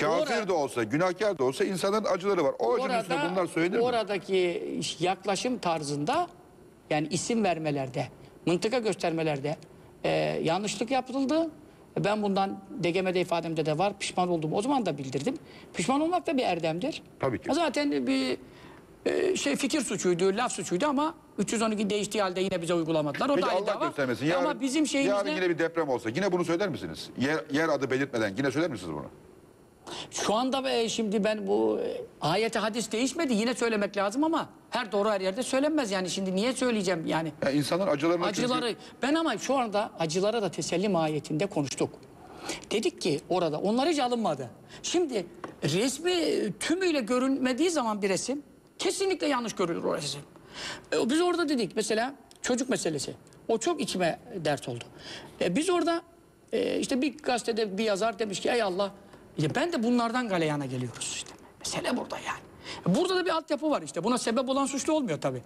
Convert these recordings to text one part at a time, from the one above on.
Kafir Ora- de olsa, günahkar da olsa insanların acıları var. O acının üstüne bunlar söylenir mi? oradaki yaklaşım tarzında yani isim vermelerde, mıntıka göstermelerde e, yanlışlık yapıldı. Ben bundan DGM'de ifademde de var. Pişman oldum. O zaman da bildirdim. Pişman olmak da bir erdemdir. Tabii ki. Zaten bir e, şey fikir suçuydu, laf suçuydu ama 312 değiştiği halde yine bize uygulamadılar. O Peki da ayrı Allah dava. göstermesin. Yarın, ama bizim şeyimizde yarın yine bir deprem olsa yine bunu söyler misiniz? Yer, yer adı belirtmeden yine söyler misiniz bunu? Şu anda be, şimdi ben bu e, ayete hadis değişmedi yine söylemek lazım ama her doğru her yerde söylenmez yani şimdi niye söyleyeceğim yani Ya insanların acılarını acıları ben ama şu anda acılara da teselli mahiyetinde konuştuk. Dedik ki orada onlar hiç alınmadı. Şimdi resmi e, tümüyle görünmediği zaman bir resim kesinlikle yanlış görülür o resim. E, Biz orada dedik mesela çocuk meselesi. O çok içime dert oldu. E, biz orada e, işte bir gazetede bir yazar demiş ki ey Allah ya ben de bunlardan galeyana geliyoruz işte. Mesele burada yani. Burada da bir altyapı var işte. Buna sebep olan suçlu olmuyor tabii.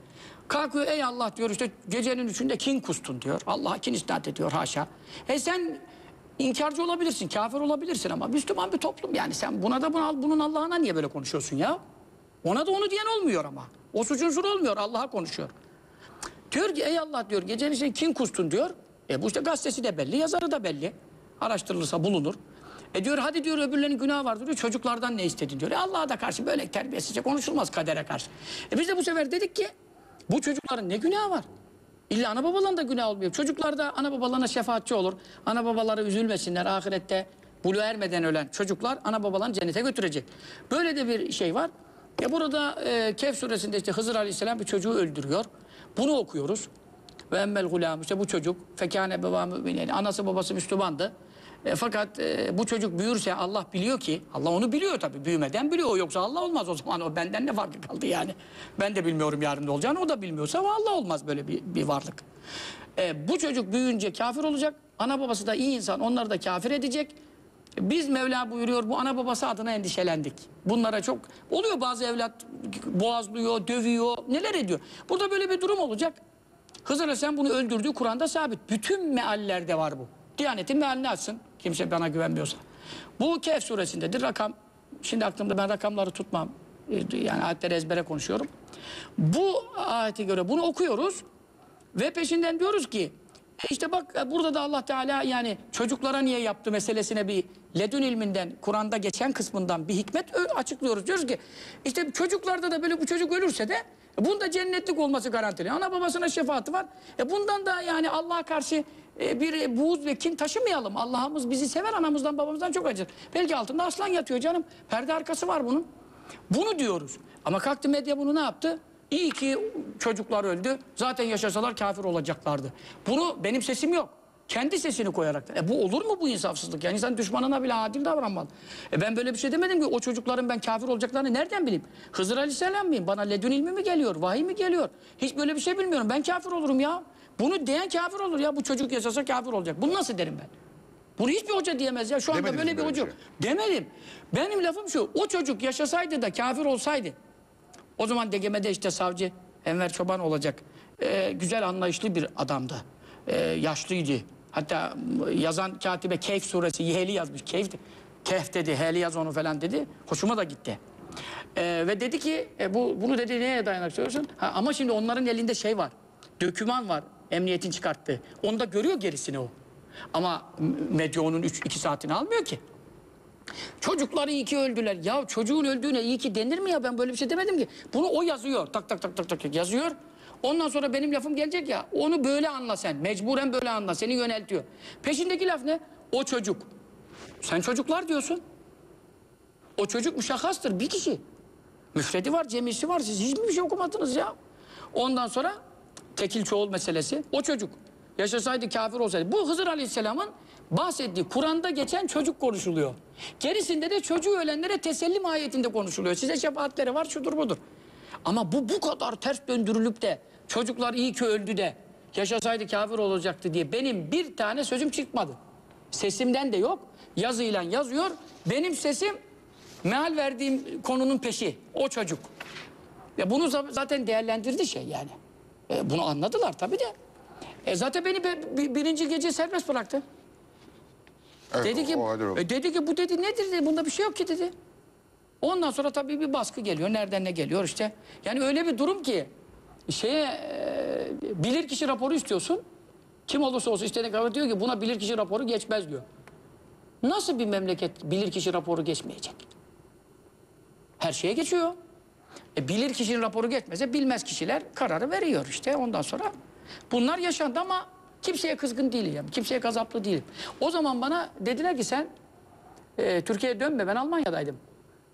Kalkıyor ey Allah diyor işte gecenin üçünde kin kustun diyor. Allah'a kin isnat ediyor haşa. E sen inkarcı olabilirsin, kafir olabilirsin ama Müslüman bir toplum yani. Sen buna da buna, bunun Allah'ına niye böyle konuşuyorsun ya? Ona da onu diyen olmuyor ama. O suçun suru olmuyor. Allah'a konuşuyor. Diyor ki ey Allah diyor gecenin içinde kim kustun diyor. E bu işte gazetesi de belli, yazarı da belli. Araştırılırsa bulunur. E diyor hadi diyor öbürlerinin günahı vardır diyor. Çocuklardan ne istedin diyor. E Allah'a da karşı böyle terbiyesizce konuşulmaz kadere karşı. E biz de bu sefer dedik ki bu çocukların ne günahı var? İlla ana babaların da günah olmuyor. Çocuklar da ana babalarına şefaatçi olur. Ana babaları üzülmesinler ahirette. Bulu ermeden ölen çocuklar ana babalarını cennete götürecek. Böyle de bir şey var. E burada e, Kehf suresinde işte Hızır Aleyhisselam bir çocuğu öldürüyor. Bunu okuyoruz. Ve emmel gulam işte bu çocuk fekâne beba müminen. Anası babası Müslümandı. E, fakat e, bu çocuk büyürse Allah biliyor ki Allah onu biliyor tabii büyümeden biliyor yoksa Allah olmaz o zaman o benden ne farkı kaldı yani. Ben de bilmiyorum yarın ne olacağını o da bilmiyorsa Allah olmaz böyle bir, bir varlık. E, bu çocuk büyüyünce kafir olacak. Ana babası da iyi insan onları da kafir edecek. Biz Mevla buyuruyor bu ana babası adına endişelendik. Bunlara çok oluyor bazı evlat boğazlıyor, dövüyor, neler ediyor. Burada böyle bir durum olacak. Hızır Aleyhisselam bunu öldürdüğü Kur'an'da sabit. Bütün meallerde var bu. Diyanetin mealini açsın. Kimse bana güvenmiyorsa. Bu Kehf suresindedir. Rakam, şimdi aklımda ben rakamları tutmam. Ee, Yani ayetleri ezbere konuşuyorum. Bu ayete göre bunu okuyoruz. Ve peşinden diyoruz ki e işte bak e, burada da Allah Teala yani çocuklara niye yaptı meselesine bir ledün ilminden Kur'an'da geçen kısmından bir hikmet açıklıyoruz. Diyoruz ki işte çocuklarda da böyle bu çocuk ölürse de e, bunda cennetlik olması garantili. Ana babasına şefaati var. E bundan da yani Allah'a karşı e, bir e, buğz ve kin taşımayalım. Allah'ımız bizi sever anamızdan babamızdan çok acır. Belki altında aslan yatıyor canım. Perde arkası var bunun. Bunu diyoruz. Ama kalktı medya bunu ne yaptı? İyi ki çocuklar öldü. Zaten yaşasalar kafir olacaklardı. Bunu benim sesim yok. Kendi sesini koyarak. E bu olur mu bu insafsızlık? Yani insan düşmanına bile adil davranmalı. E ben böyle bir şey demedim ki o çocukların ben kafir olacaklarını nereden bileyim? Hızır Aleyhisselam mıyım? Bana ledün ilmi mi geliyor? Vahiy mi geliyor? Hiç böyle bir şey bilmiyorum. Ben kafir olurum ya. Bunu diyen kafir olur ya. Bu çocuk yaşasa kafir olacak. Bunu nasıl derim ben? Bunu hiçbir hoca diyemez ya. Şu anda Demediniz böyle bir hoca yok. Demedim. Benim lafım şu. O çocuk yaşasaydı da kafir olsaydı. O zaman DGM'de işte savcı Enver Çoban olacak. Ee, güzel anlayışlı bir adamdı. Ee, yaşlıydı. Hatta yazan katibe Keyf suresi Yeheli yazmış. Keyf, Kehf dedi, Heli yaz onu falan dedi. Hoşuma da gitti. Ee, ve dedi ki e, bu bunu dedi neye dayanak söylüyorsun? Ha, ama şimdi onların elinde şey var. Döküman var. Emniyetin çıkarttığı. Onu da görüyor gerisini o. Ama medya onun 2 saatini almıyor ki. Çocukları iyi ki öldüler. Ya çocuğun öldüğüne iyi ki denir mi ya? Ben böyle bir şey demedim ki. Bunu o yazıyor. Tak tak tak tak tak yazıyor. Ondan sonra benim lafım gelecek ya. Onu böyle anla sen. Mecburen böyle anla. Seni yöneltiyor. Peşindeki laf ne? O çocuk. Sen çocuklar diyorsun. O çocuk müşahhastır. Bir kişi. Müfredi var, cemisi var. Siz hiç mi bir şey okumadınız ya? Ondan sonra tekil çoğul meselesi. O çocuk. Yaşasaydı kafir olsaydı. Bu Hızır Aleyhisselam'ın bahsettiği Kur'an'da geçen çocuk konuşuluyor. Gerisinde de çocuğu ölenlere teselli mahiyetinde konuşuluyor. Size şefaatleri var şudur budur. Ama bu bu kadar ters döndürülüp de çocuklar iyi ki öldü de yaşasaydı kafir olacaktı diye benim bir tane sözüm çıkmadı. Sesimden de yok. Yazıyla yazıyor. Benim sesim meal verdiğim konunun peşi. O çocuk. Ya bunu za- zaten değerlendirdi şey yani. E, bunu anladılar tabii de. E zaten beni be- bi- birinci gece serbest bıraktı. Evet, dedi ki o e, dedi ki bu dedi nedir dedi. Bunda bir şey yok ki dedi. Ondan sonra tabii bir baskı geliyor. Nereden ne geliyor işte. Yani öyle bir durum ki şeye e, bilirkişi raporu istiyorsun. Kim olursa olsun istediğin kadar diyor ki buna bilirkişi raporu geçmez diyor. Nasıl bir memleket bilirkişi raporu geçmeyecek? Her şeye geçiyor. E, bilir kişinin raporu geçmese bilmez kişiler kararı veriyor işte ondan sonra. Bunlar yaşandı ama kimseye kızgın değilim. Kimseye gazaplı değilim. O zaman bana dediler ki sen e, Türkiye'ye dönme ben Almanya'daydım.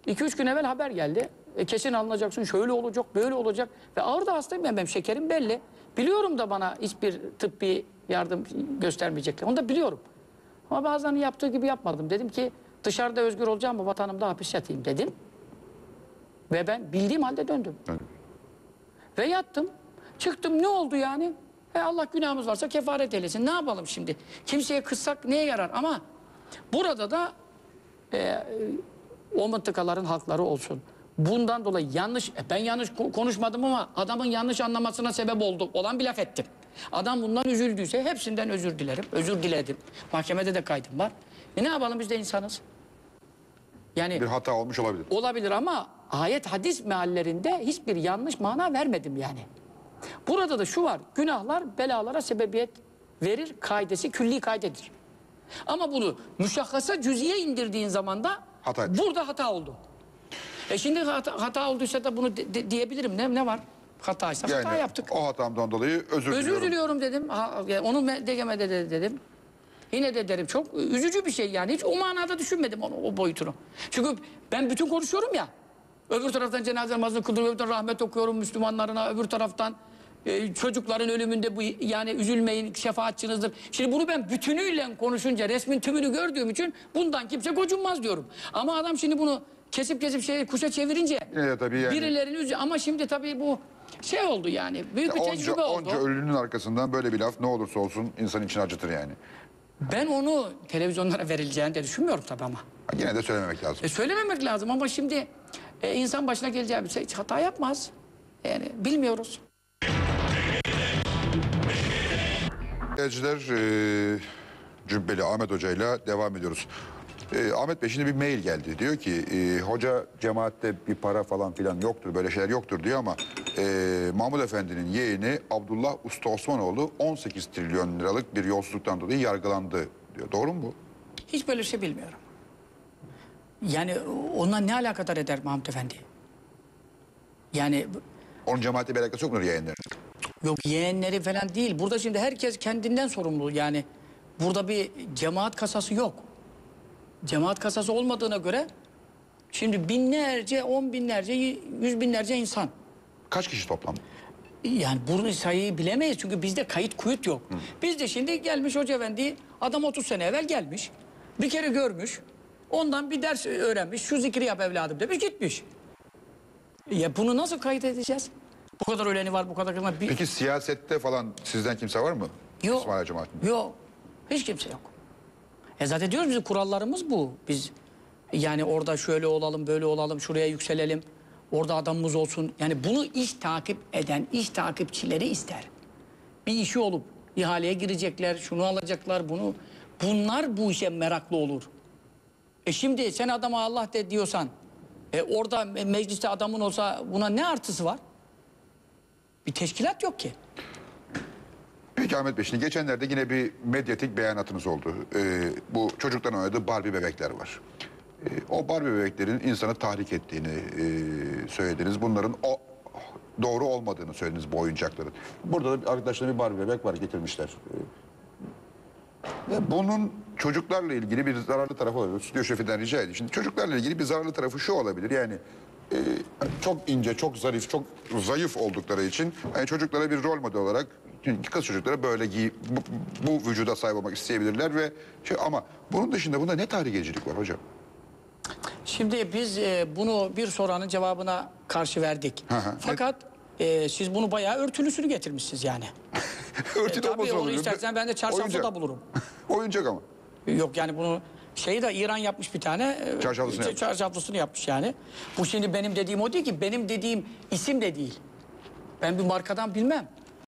2-3 gün evvel haber geldi. E, kesin alınacaksın şöyle olacak böyle olacak. Ve ağır da hastayım ben benim şekerim belli. Biliyorum da bana hiçbir tıbbi yardım göstermeyecekler. Onu da biliyorum. Ama bazılarının yaptığı gibi yapmadım. Dedim ki dışarıda özgür olacağım mı vatanımda hapis yatayım dedim. Ve ben bildiğim halde döndüm. Evet. Ve yattım. Çıktım ne oldu yani? E Allah günahımız varsa kefaret eylesin. Ne yapalım şimdi? Kimseye kızsak neye yarar? Ama burada da e, o mıntıkaların halkları olsun. Bundan dolayı yanlış, e, ben yanlış ko- konuşmadım ama adamın yanlış anlamasına sebep oldu. Olan bir laf ettim. Adam bundan üzüldüyse hepsinden özür dilerim. Özür diledim. Mahkemede de kaydım var. E ne yapalım biz de insanız. Yani Bir hata olmuş olabilir. olabilir ama ayet hadis meallerinde hiçbir yanlış mana vermedim yani. Burada da şu var. Günahlar belalara sebebiyet verir kaidesi külli kaidedir. Ama bunu müşakkasa cüziye indirdiğin zaman da Hata etmiş. burada hata oldu. E şimdi hata, hata olduysa da bunu de- de- diyebilirim. Ne, ne var? Hataysa hata Yani yaptık. o hatamdan dolayı özür, Özür diliyorum. diliyorum dedim. Ha, yani onu me- demede de dedim. Yine de derim çok üzücü bir şey yani. Hiç o manada düşünmedim onu, o boyutunu. Çünkü ben bütün konuşuyorum ya. Öbür taraftan cenaze namazını kıldırıyorum, öbür taraftan rahmet okuyorum Müslümanlarına, öbür taraftan e, çocukların ölümünde bu yani üzülmeyin şefaatçinizdir. Şimdi bunu ben bütünüyle konuşunca resmin tümünü gördüğüm için bundan kimse gocunmaz diyorum. Ama adam şimdi bunu kesip kesip şey kuşa çevirince de tabii yani- birilerini üzüyor. Ama şimdi tabii bu şey oldu yani. Büyük bir tecrübe Onca, oldu. onca ölünün arkasından böyle bir laf ne olursa olsun insan için acıtır yani. Ben onu televizyonlara verileceğini de düşünmüyorum tabii ama. Yine de söylememek lazım. E söylememek lazım ama şimdi e, insan başına geleceği bir şey hiç hata yapmaz. Yani bilmiyoruz. Seyirciler e, Cübbeli Ahmet Hoca ile devam ediyoruz. E, Ahmet Bey şimdi bir mail geldi. Diyor ki e, hoca cemaatte bir para falan filan yoktur böyle şeyler yoktur diyor ama e, Mahmud Efendi'nin yeğeni Abdullah Usta Osmanoğlu 18 trilyon liralık bir yolsuzluktan dolayı yargılandı diyor. Doğru mu bu? Hiç böyle bir şey bilmiyorum. Yani ondan ne alakadar eder Mahmut Efendi? Yani Onun cemaatle bir alakası yok mu yeğenlerin? yok yeğenleri falan değil. Burada şimdi herkes kendinden sorumlu. Yani burada bir cemaat kasası yok. Cemaat kasası olmadığına göre şimdi binlerce, on binlerce, yüz binlerce insan. Kaç kişi toplam? Yani bunu sayıyı bilemeyiz çünkü bizde kayıt kuyut yok. Bizde şimdi gelmiş Hoca Efendi adam 30 sene evvel gelmiş. Bir kere görmüş. Ondan bir ders öğrenmiş. Şu zikri yap evladım demiş gitmiş. Ya bunu nasıl kayıt edeceğiz? Bu kadar öleni var bu kadar. Bir... Peki siyasette falan sizden kimse var mı? Yok. İsmail Cemaatinde. Yok. Hiç kimse yok. E zaten diyoruz bizim kurallarımız bu. Biz yani orada şöyle olalım, böyle olalım, şuraya yükselelim. Orada adamımız olsun. Yani bunu iş takip eden iş takipçileri ister. Bir işi olup ihaleye girecekler, şunu alacaklar, bunu. Bunlar bu işe meraklı olur. E şimdi sen adama Allah de diyorsan, e orada me- mecliste adamın olsa buna ne artısı var? Bir teşkilat yok ki. Peki Ahmet Bey şimdi geçenlerde yine bir medyatik beyanatınız oldu. Ee, bu çocukların oynadığı Barbie bebekler var. Ee, o Barbie bebeklerin insanı tahrik ettiğini e, söylediniz. Bunların o doğru olmadığını söylediniz bu oyuncakların. Burada da arkadaşlar bir Barbie bebek var getirmişler. Ve bunun çocuklarla ilgili bir zararlı tarafı olabilir. Stüdyo şefinden rica edeyim. Şimdi çocuklarla ilgili bir zararlı tarafı şu olabilir. Yani e, çok ince, çok zarif, çok zayıf oldukları için yani çocuklara bir rol model olarak kız çocuklara böyle giy, bu, bu vücuda sahip olmak isteyebilirler ve şey, ama bunun dışında bunda ne tahrikecilik var hocam? Şimdi biz e, bunu bir soranın cevabına karşı verdik. Hı hı. Fakat e, siz bunu bayağı örtülüsünü getirmişsiniz yani. Örtülü E, tabii olmasa olur. istersen ben de çarşaflı da bulurum. Oyuncak ama. Yok yani bunu şeyi de İran yapmış bir tane. e, Çarşaflısını yapmış. Çarşaflısını yapmış yani. Bu şimdi benim dediğim o değil ki. Benim dediğim isim de değil. Ben bir markadan bilmem.